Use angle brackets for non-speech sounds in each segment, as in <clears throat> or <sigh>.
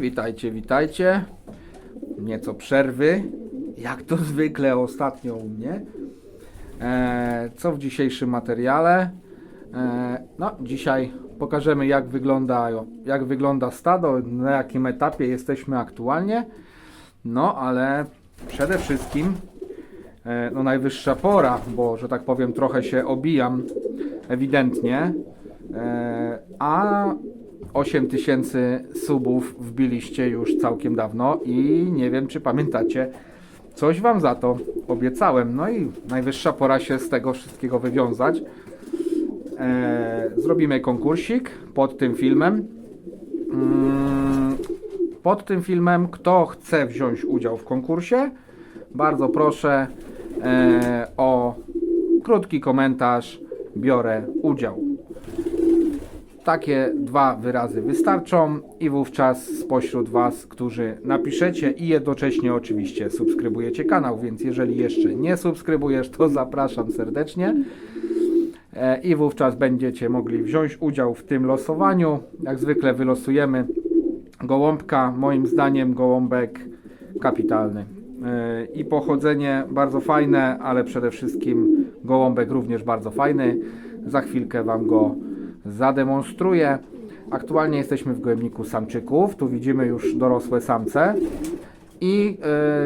Witajcie, witajcie. Nieco przerwy, jak to zwykle ostatnio u mnie. E, co w dzisiejszym materiale? E, no, dzisiaj pokażemy jak wygląda, jak wygląda stado, na jakim etapie jesteśmy aktualnie. No, ale przede wszystkim e, no, najwyższa pora, bo że tak powiem trochę się obijam ewidentnie. E, a 8 tysięcy subów wbiliście już całkiem dawno i nie wiem czy pamiętacie, coś wam za to obiecałem. No i najwyższa pora się z tego wszystkiego wywiązać. E, zrobimy konkursik pod tym filmem. Mm, pod tym filmem, kto chce wziąć udział w konkursie, bardzo proszę e, o krótki komentarz. Biorę udział. Takie dwa wyrazy wystarczą i wówczas spośród Was, którzy napiszecie i jednocześnie oczywiście subskrybujecie kanał, więc jeżeli jeszcze nie subskrybujesz, to <laughs> zapraszam serdecznie. E, I wówczas będziecie mogli wziąć udział w tym losowaniu. Jak zwykle wylosujemy gołąbka. Moim zdaniem gołąbek kapitalny. E, I pochodzenie bardzo fajne, ale przede wszystkim gołąbek również bardzo fajny. Za chwilkę Wam go zademonstruję. Aktualnie jesteśmy w gołębniku samczyków. Tu widzimy już dorosłe samce. I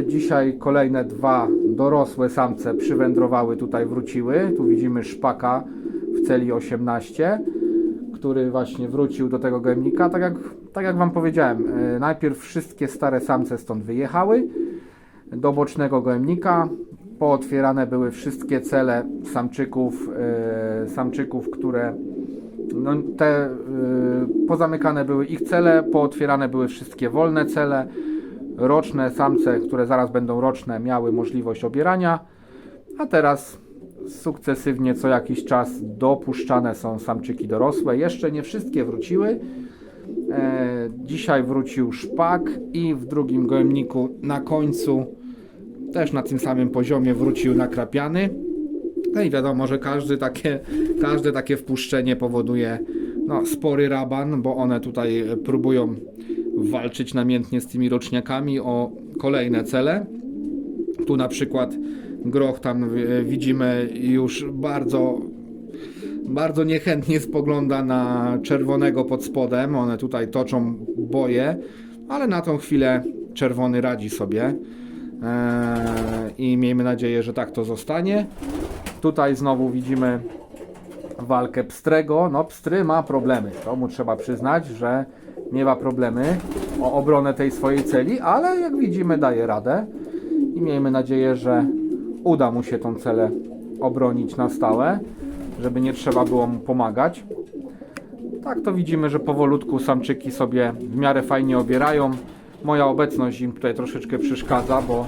e, dzisiaj kolejne dwa dorosłe samce przywędrowały tutaj, wróciły. Tu widzimy szpaka w celi 18, który właśnie wrócił do tego gołębnika. Tak jak, tak jak Wam powiedziałem, e, najpierw wszystkie stare samce stąd wyjechały do bocznego gołębnika. Pootwierane były wszystkie cele samczyków, e, samczyków które no, te y, pozamykane były ich cele, pootwierane były wszystkie wolne cele. Roczne samce, które zaraz będą roczne, miały możliwość obierania, a teraz sukcesywnie co jakiś czas dopuszczane są samczyki dorosłe. Jeszcze nie wszystkie wróciły. E, dzisiaj wrócił szpak i w drugim gołębniku na końcu też na tym samym poziomie wrócił nakrapiany. No i wiadomo, że każdy takie, każde takie wpuszczenie powoduje no, spory raban, bo one tutaj próbują walczyć namiętnie z tymi roczniakami o kolejne cele. Tu na przykład groch tam e, widzimy już bardzo bardzo niechętnie spogląda na czerwonego pod spodem. One tutaj toczą boje, ale na tą chwilę czerwony radzi sobie. Eee, I miejmy nadzieję, że tak to zostanie. Tutaj znowu widzimy walkę pstrego. No, pstry ma problemy. To mu trzeba przyznać, że miewa problemy o obronę tej swojej celi, ale jak widzimy, daje radę. I miejmy nadzieję, że uda mu się tą celę obronić na stałe, żeby nie trzeba było mu pomagać. Tak to widzimy, że powolutku samczyki sobie w miarę fajnie obierają. Moja obecność im tutaj troszeczkę przeszkadza, bo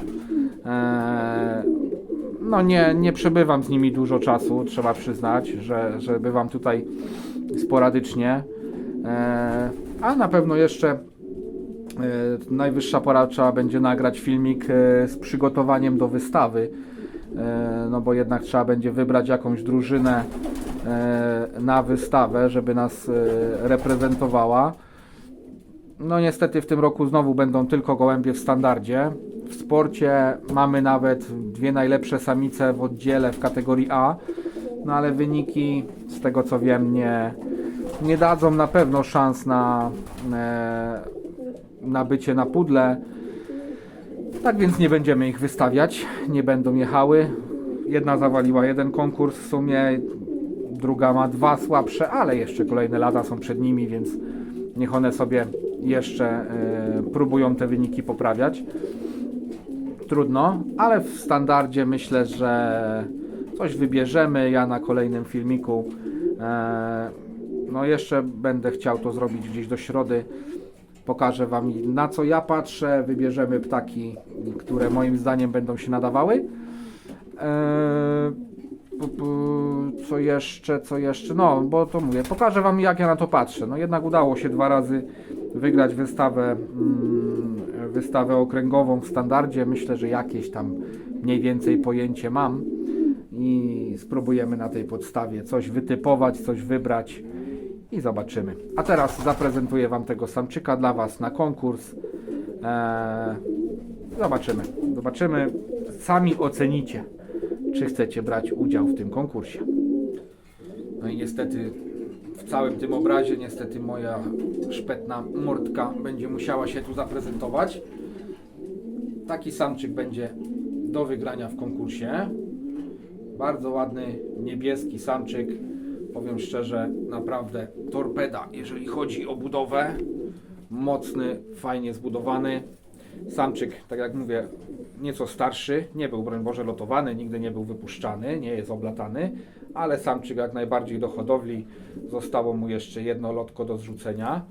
e, no nie, nie przebywam z nimi dużo czasu, trzeba przyznać, że, że bywam tutaj sporadycznie. E, a na pewno jeszcze e, najwyższa pora trzeba będzie nagrać filmik e, z przygotowaniem do wystawy. E, no bo jednak trzeba będzie wybrać jakąś drużynę e, na wystawę, żeby nas e, reprezentowała. No niestety w tym roku znowu będą tylko gołębie w standardzie. W sporcie mamy nawet dwie najlepsze samice w oddziale w kategorii A, no ale wyniki z tego co wiem nie, nie dadzą na pewno szans na, e, na bycie na pudle. Tak więc nie będziemy ich wystawiać, nie będą jechały. Jedna zawaliła jeden konkurs w sumie, druga ma dwa słabsze, ale jeszcze kolejne lata są przed nimi, więc niech one sobie jeszcze e, próbują te wyniki poprawiać. Trudno, ale w standardzie myślę, że coś wybierzemy. Ja na kolejnym filmiku e, no jeszcze będę chciał to zrobić gdzieś do środy. Pokażę Wam na co ja patrzę. Wybierzemy ptaki, które moim zdaniem będą się nadawały. E, co jeszcze, co jeszcze? No, bo to mówię, pokażę Wam jak ja na to patrzę. No jednak udało się dwa razy wygrać wystawę, mm, wystawę okręgową w standardzie. Myślę, że jakieś tam mniej więcej pojęcie mam i spróbujemy na tej podstawie coś wytypować, coś wybrać i zobaczymy. A teraz zaprezentuję Wam tego samczyka dla Was na konkurs. Eee, zobaczymy. Zobaczymy. Sami ocenicie, czy chcecie brać udział w tym konkursie. No i niestety w całym tym obrazie, niestety moja szpetna mordka będzie musiała się tu zaprezentować. Taki samczyk będzie do wygrania w konkursie. Bardzo ładny niebieski samczyk. Powiem szczerze, naprawdę torpeda, jeżeli chodzi o budowę. Mocny, fajnie zbudowany. Samczyk, tak jak mówię, nieco starszy. Nie był, broń Boże, lotowany, nigdy nie był wypuszczany, nie jest oblatany, ale samczyk jak najbardziej do hodowli. Zostało mu jeszcze jedno lotko do zrzucenia.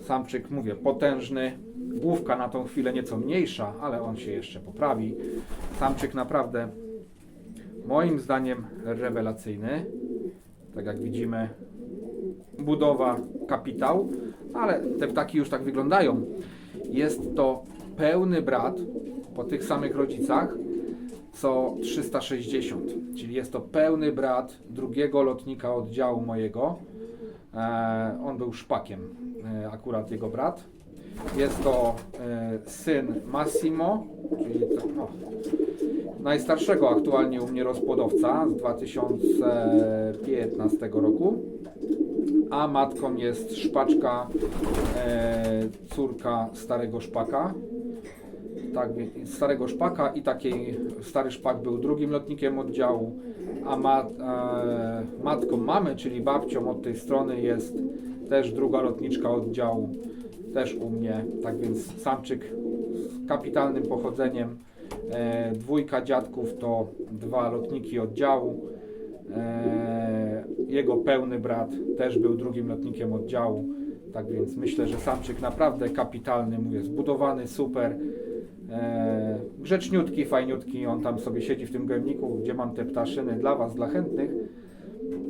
Samczyk, mówię, potężny. Główka na tą chwilę nieco mniejsza, ale on się jeszcze poprawi. Samczyk naprawdę moim zdaniem rewelacyjny. Tak jak widzimy, budowa, kapitał, ale te ptaki już tak wyglądają. Jest to pełny brat po tych samych rodzicach co 360, czyli jest to pełny brat drugiego lotnika oddziału mojego. E, on był szpakiem, e, akurat jego brat. Jest to e, syn Massimo, czyli najstarszego aktualnie u mnie rozpłodowca z 2015 roku, a matką jest szpaczka, córka starego szpaka. Tak, starego szpaka i takiej, stary szpak był drugim lotnikiem oddziału, a ma, e, matką mamy, czyli babcią od tej strony jest też druga lotniczka oddziału, też u mnie, tak więc samczyk z kapitalnym pochodzeniem, e, dwójka dziadków to dwa lotniki oddziału, e, jego pełny brat też był drugim lotnikiem oddziału, tak więc myślę, że samczyk naprawdę kapitalny, mówię, zbudowany, super, e, grzeczniutki, fajniutki, on tam sobie siedzi w tym gojemniku, gdzie mam te ptaszyny dla Was, dla chętnych.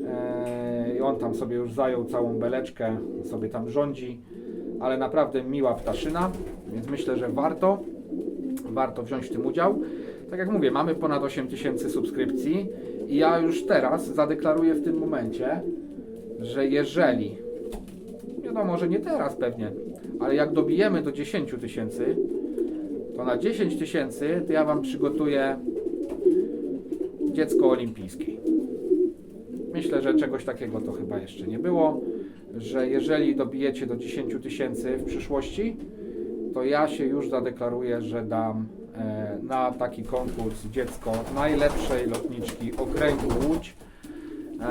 E, I on tam sobie już zajął całą beleczkę, sobie tam rządzi, ale naprawdę miła ptaszyna, więc myślę, że warto, warto wziąć w tym udział. Tak jak mówię, mamy ponad 8000 subskrypcji i ja już teraz zadeklaruję w tym momencie, że jeżeli, wiadomo, że nie teraz pewnie, ale jak dobijemy do 10 tysięcy, na 10 tysięcy to ja Wam przygotuję dziecko olimpijskie. Myślę, że czegoś takiego to chyba jeszcze nie było, że jeżeli dobijecie do 10 tysięcy w przyszłości, to ja się już zadeklaruję, że dam e, na taki konkurs dziecko najlepszej lotniczki okręgu Łódź. E,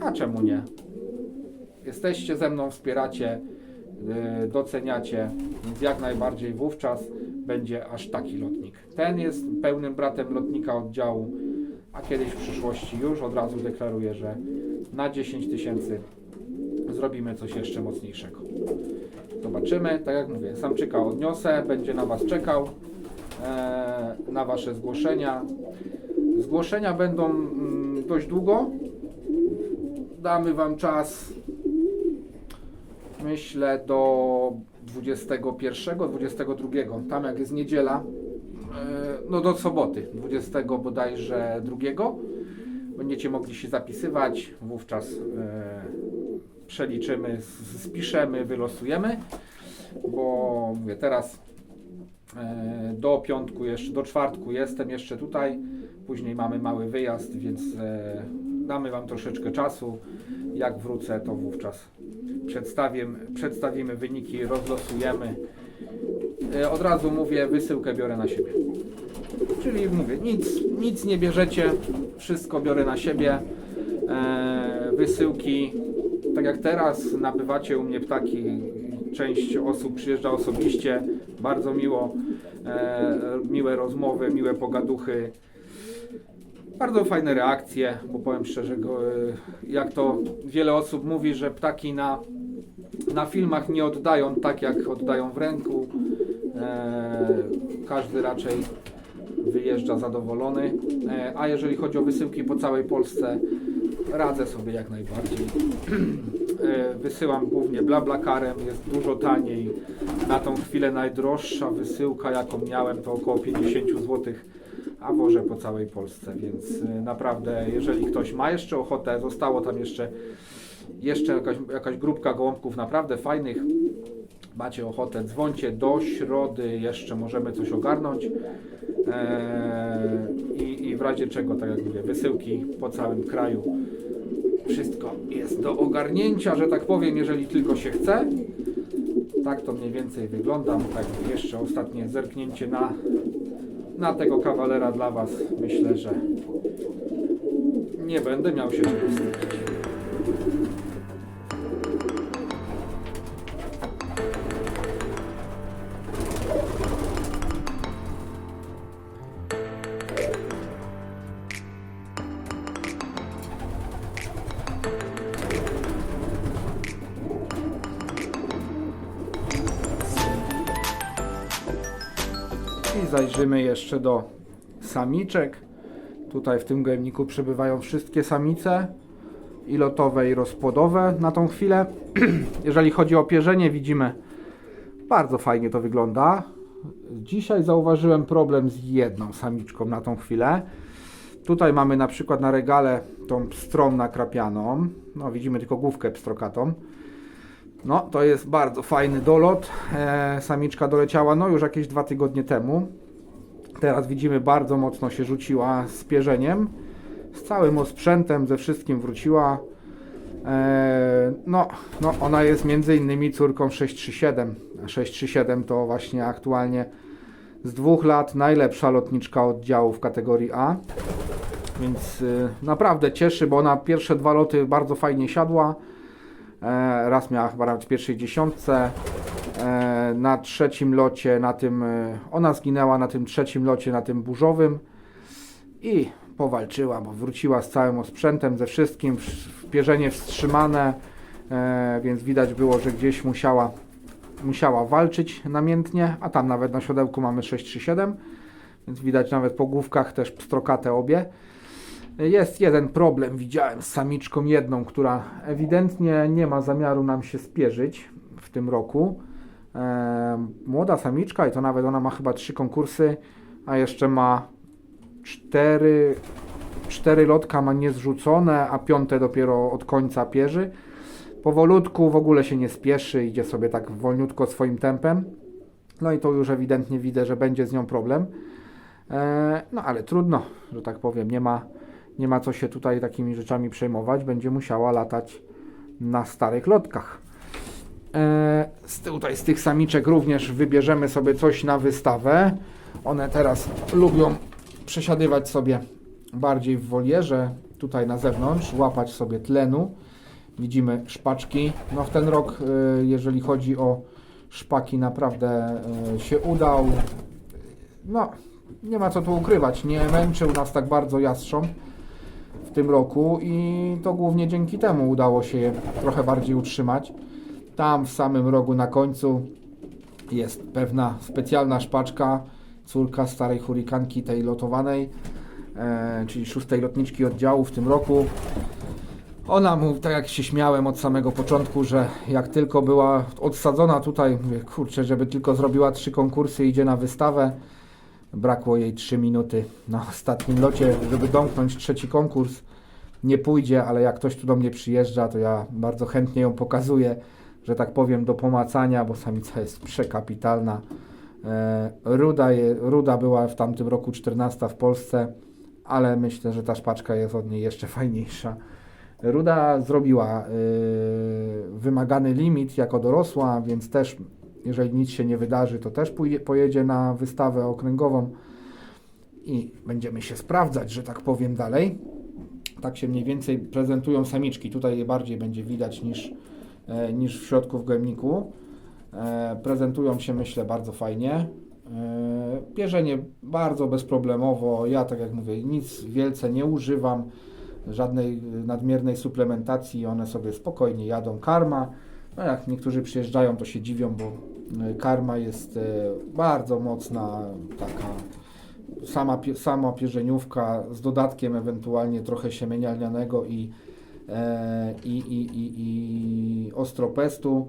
a czemu nie? Jesteście ze mną, wspieracie, doceniacie, więc jak najbardziej wówczas będzie aż taki lotnik. Ten jest pełnym bratem lotnika oddziału, a kiedyś w przyszłości już od razu deklaruję, że na 10 tysięcy zrobimy coś jeszcze mocniejszego. Zobaczymy, tak jak mówię, samczyka odniosę, będzie na Was czekał, e, na Wasze zgłoszenia. Zgłoszenia będą mm, dość długo. Damy Wam czas myślę do 21, 22, tam jak jest niedziela, e, no do soboty, 20 bodajże drugiego, będziecie mogli się zapisywać, wówczas e, przeliczymy, spiszemy, wylosujemy, bo mówię teraz e, do piątku jeszcze, do czwartku jestem jeszcze tutaj, później mamy mały wyjazd, więc damy Wam troszeczkę czasu, jak wrócę to wówczas przedstawimy, wyniki, rozlosujemy. E, Od razu mówię, wysyłkę biorę na siebie. Czyli mówię, nic, nic nie bierzecie, wszystko biorę na siebie. E, wysyłki, tak jak teraz, nabywacie u mnie ptaki. Część osób przyjeżdża osobiście, bardzo miło, e, miłe rozmowy, miłe pogaduchy. Bardzo fajne reakcje, bo powiem szczerze, e, jak to wiele osób mówi, że ptaki na, na filmach nie oddają tak, jak oddają w ręku. E, każdy raczej wyjeżdża zadowolony. E, a jeżeli chodzi o wysyłki po całej Polsce, radzę sobie jak najbardziej. <clears throat> Wysyłam głównie BlaBlaCarem, jest dużo taniej. Na tą chwilę najdroższa wysyłka, jaką miałem, to około 50 zł a wożę po całej Polsce, więc y, naprawdę, jeżeli ktoś ma jeszcze ochotę, zostało tam jeszcze, jeszcze jakaś, jakaś grupka gołąbków naprawdę fajnych, macie ochotę, dzwońcie do środy, jeszcze możemy coś ogarnąć eee, i, i w razie czego, tak jak mówię, wysyłki po całym kraju, wszystko jest do ogarnięcia, że tak powiem, jeżeli tylko się chce. Tak to mniej więcej wygląda. Tak jeszcze ostatnie zerknięcie na, na tego kawalera dla Was. Myślę, że nie będę miał się czego wstydzić. Zajrzymy jeszcze do samiczek. Tutaj w tym gojemniku przebywają wszystkie samice i lotowe i rozpłodowe na tą chwilę. <clears throat> Jeżeli chodzi o pierzenie, widzimy bardzo fajnie to wygląda. Dzisiaj zauważyłem problem z jedną samiczką na tą chwilę. Tutaj mamy na przykład na regale tą pstrą nakrapianą. No widzimy tylko główkę pstrokatą. No, to jest bardzo fajny dolot. E, samiczka doleciała no już jakieś dwa tygodnie temu. Teraz widzimy bardzo mocno się rzuciła z pierzeniem. Z całym osprzętem, ze wszystkim wróciła. E, no, no, ona jest między innymi córką 637. A 637 to właśnie aktualnie z dwóch lat najlepsza lotniczka oddziału w kategorii A. Więc y, naprawdę cieszy, bo ona pierwsze dwa loty bardzo fajnie siadła. E, raz miała chyba nawet w pierwszej dziesiątce. Na trzecim locie, na tym, e, ona zginęła na tym trzecim locie, na tym burzowym i powalczyła, bo wróciła z całym osprzętem, ze wszystkim, pierzenie wstrzymane, e, więc widać było, że gdzieś musiała, musiała walczyć namiętnie, a tam nawet na siodełku mamy 637, więc widać nawet po główkach też pstrokate obie. Jest jeden problem, widziałem z samiczką jedną, która ewidentnie nie ma zamiaru nam się spierzyć w tym roku. Młoda samiczka i to nawet ona ma chyba trzy konkursy, a jeszcze ma cztery, cztery lotka ma niezrzucone, a piąte dopiero od końca pierzy. Powolutku, w ogóle się nie spieszy, idzie sobie tak wolniutko swoim tempem. No i to już ewidentnie widzę, że będzie z nią problem. E, no ale trudno, że tak powiem, nie ma, nie ma co się tutaj takimi rzeczami przejmować. Będzie musiała latać na starych lotkach. E, z tutaj z tych samiczek również wybierzemy sobie coś na wystawę. One teraz lubią przesiadywać sobie bardziej w wolierze, tutaj na zewnątrz, łapać sobie tlenu. Widzimy szpaczki. No w ten rok, e, jeżeli chodzi o szpaki, naprawdę e, się udał. No, nie ma co tu ukrywać, nie męczył nas tak bardzo jastrząb w tym roku i to głównie dzięki temu udało się je trochę bardziej utrzymać. Tam w samym rogu na końcu jest pewna specjalna szpaczka, córka starej hurikanki, tej lotowanej, e, czyli szóstej lotniczki oddziału w tym roku. Ona mówi, tak jak się śmiałem od samego początku, że jak tylko była odsadzona tutaj, mówię, kurczę, żeby tylko zrobiła trzy konkursy idzie na wystawę. Brakło jej 3 minuty na ostatnim locie, żeby domknąć trzeci konkurs. Nie pójdzie, ale jak ktoś tu do mnie przyjeżdża, to ja bardzo chętnie ją pokazuję, że tak powiem, do pomacania, bo samica jest przekapitalna. E, Ruda, je, Ruda była w tamtym roku 14 w Polsce, ale myślę, że ta szpaczka jest od niej jeszcze fajniejsza. Ruda zrobiła y, wymagany limit jako dorosła, więc też, jeżeli nic się nie wydarzy, to też pójdzie, pojedzie na wystawę okręgową i będziemy się sprawdzać, że tak powiem dalej. Tak się mniej więcej prezentują samiczki. Tutaj je bardziej będzie widać niż, niż w środku w gojemniku. E, prezentują się, myślę, bardzo fajnie. E, Pierzenie bardzo bezproblemowo. Ja, tak jak mówię, nic wielce nie używam żadnej nadmiernej suplementacji, one sobie spokojnie jadą karma. No jak niektórzy przyjeżdżają, to się dziwią, bo karma jest bardzo mocna, taka sama, sama pierzeniówka z dodatkiem ewentualnie trochę siemienia lnianego i, e, i, i, i, i ostropestu.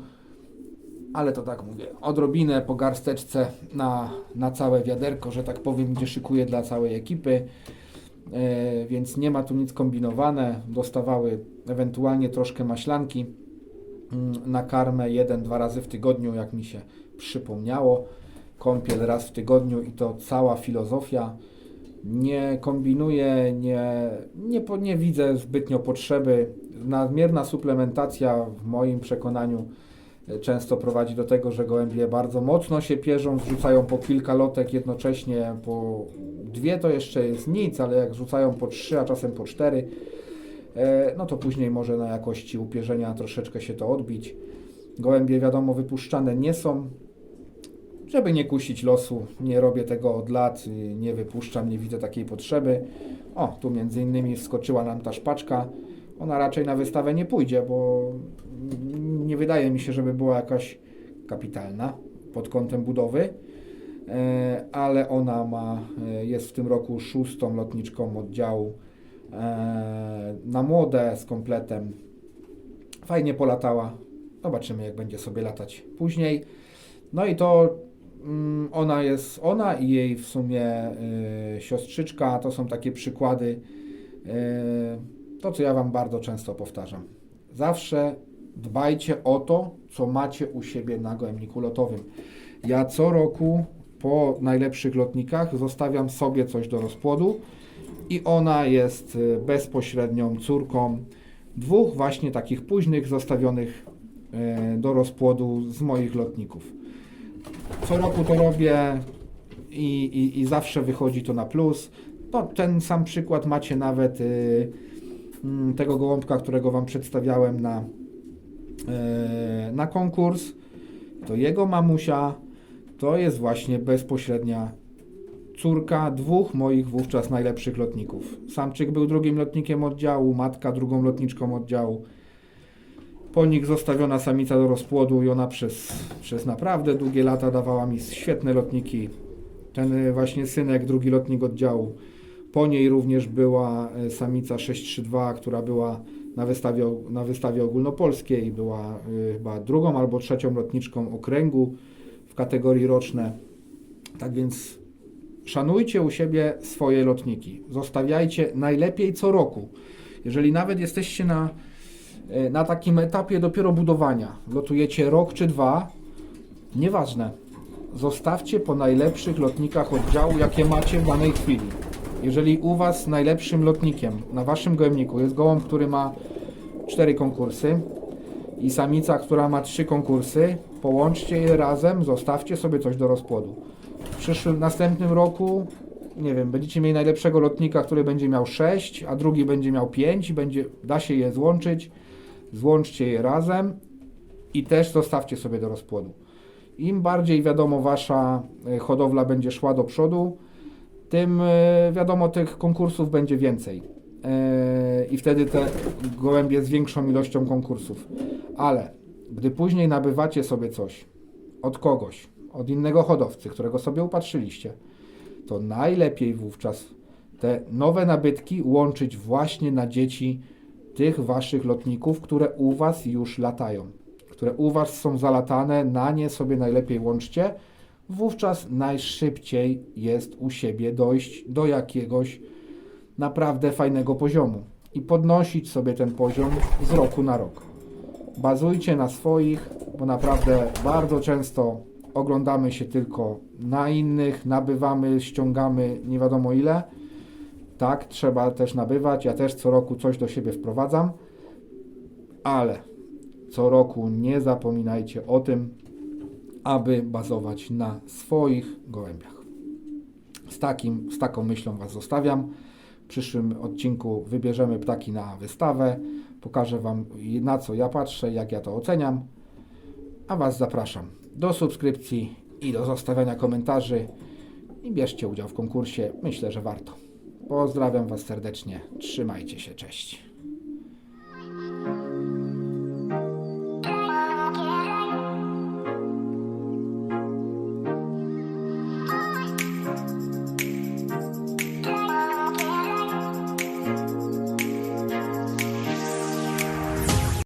ale to tak mówię, odrobinę po garsteczce na, na całe wiaderko, że tak powiem, gdzie szykuję dla całej ekipy. E, więc nie ma tu nic kombinowane. Dostawały ewentualnie troszkę maślanki mm, na karmę jeden, dwa razy w tygodniu, jak mi się przypomniało. Kąpiel raz w tygodniu i to cała filozofia. Nie kombinuję, nie, nie, nie widzę zbytnio potrzeby. Nadmierna suplementacja w moim przekonaniu e, często prowadzi do tego, że gołębie bardzo mocno się pierzą, wrzucają po kilka lotek jednocześnie, po dwie to jeszcze jest nic, ale jak rzucają po trzy, a czasem po cztery, e, no to później może na jakości upierzenia troszeczkę się to odbić. Gołębie wiadomo wypuszczane nie są, żeby nie kusić losu, nie robię tego od lat, nie wypuszczam, nie widzę takiej potrzeby. O, tu między innymi wskoczyła nam ta szpaczka. Ona raczej na wystawę nie pójdzie, bo nie wydaje mi się, żeby była jakaś kapitalna pod kątem budowy, E, ale ona ma, e, jest w tym roku szóstą lotniczką oddziału e, na młode z kompletem. Fajnie polatała. Zobaczymy, jak będzie sobie latać później. No i to ona jest, ona i jej w sumie y, siostrzyczka, to są takie przykłady. Y, to, co ja Wam bardzo często powtarzam. Zawsze dbajcie o to, co macie u siebie na gołębniku lotowym. Ja co roku po najlepszych lotnikach zostawiam sobie coś do rozpłodu i ona jest y, bezpośrednią córką dwóch właśnie takich późnych zostawionych y, do rozpłodu z moich lotników. Co roku to robię i, i, i zawsze wychodzi to na plus. No, ten sam przykład macie nawet y, mm, tego gołąbka, którego Wam przedstawiałem na, y, na konkurs. To jego mamusia to jest właśnie bezpośrednia córka dwóch moich wówczas najlepszych lotników. Samczyk był drugim lotnikiem oddziału, matka drugą lotniczką oddziału. Po nich zostawiona samica do rozpłodu i ona przez, przez naprawdę długie lata dawała mi świetne lotniki. Ten y, właśnie synek, drugi lotnik oddziału. Po niej również była y, samica 632, która była na wystawie, na wystawie ogólnopolskiej. Była y, chyba drugą albo trzecią lotniczką okręgu w kategorii roczne. Tak więc szanujcie u siebie swoje lotniki. Zostawiajcie najlepiej co roku. Jeżeli nawet jesteście na, e, na takim etapie dopiero budowania, lotujecie rok czy dwa, nieważne. Zostawcie po najlepszych lotnikach oddziału, jakie macie w danej chwili. Jeżeli u Was najlepszym lotnikiem na Waszym gołębniku jest gołąb, który ma cztery konkursy i samica, która ma trzy konkursy, połączcie je razem, zostawcie sobie coś do rozpłodu. W przyszłym, następnym roku, nie wiem, będziecie mieli najlepszego lotnika, który będzie miał 6, a drugi będzie miał 5, będzie, da się je złączyć. Złączcie je razem i też zostawcie sobie do rozpłodu. Im bardziej wiadomo wasza e, hodowla będzie szła do przodu, tym e, wiadomo tych konkursów będzie więcej. E, I wtedy te gołębie z większą ilością konkursów. Ale gdy później nabywacie sobie coś od kogoś, od innego hodowcy, którego sobie upatrzyliście, to najlepiej wówczas te nowe nabytki łączyć właśnie na dzieci tych waszych lotników, które u was już latają, które u was są zalatane, na nie sobie najlepiej łączcie. Wówczas najszybciej jest u siebie dojść do jakiegoś naprawdę fajnego poziomu i podnosić sobie ten poziom z roku na rok. Bazujcie na swoich, bo naprawdę bardzo często oglądamy się tylko na innych, nabywamy, ściągamy nie wiadomo ile. Tak, trzeba też nabywać. Ja też co roku coś do siebie wprowadzam, ale co roku nie zapominajcie o tym, aby bazować na swoich gołębiach. Z, takim, z taką myślą Was zostawiam. W przyszłym odcinku wybierzemy ptaki na wystawę. Pokażę Wam na co ja patrzę, jak ja to oceniam. A Was zapraszam do subskrypcji i do zostawiania komentarzy i bierzcie udział w konkursie. Myślę, że warto. Pozdrawiam Was serdecznie. Trzymajcie się. Cześć.